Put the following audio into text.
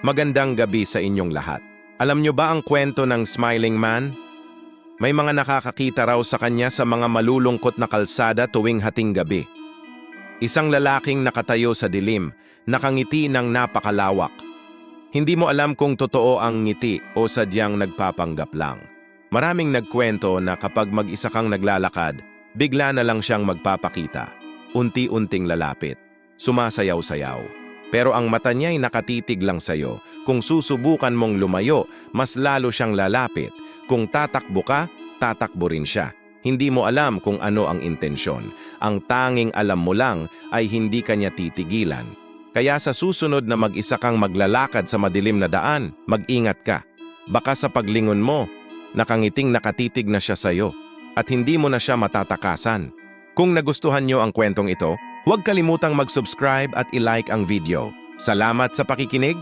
Magandang gabi sa inyong lahat. Alam nyo ba ang kwento ng Smiling Man? May mga nakakakita raw sa kanya sa mga malulungkot na kalsada tuwing hating gabi. Isang lalaking nakatayo sa dilim, nakangiti ng napakalawak. Hindi mo alam kung totoo ang ngiti o sadyang nagpapanggap lang. Maraming nagkwento na kapag mag-isa kang naglalakad, bigla na lang siyang magpapakita. Unti-unting lalapit. Sumasayaw-sayaw. Pero ang mata niya'y nakatitig lang sa'yo. Kung susubukan mong lumayo, mas lalo siyang lalapit. Kung tatakbo ka, tatakbo rin siya. Hindi mo alam kung ano ang intensyon. Ang tanging alam mo lang ay hindi kanya titigilan. Kaya sa susunod na mag-isa kang maglalakad sa madilim na daan, mag-ingat ka. Baka sa paglingon mo, nakangiting nakatitig na siya sa'yo at hindi mo na siya matatakasan. Kung nagustuhan niyo ang kwentong ito, huwag kalimutang mag-subscribe at i-like ang video. Salamat sa pakikinig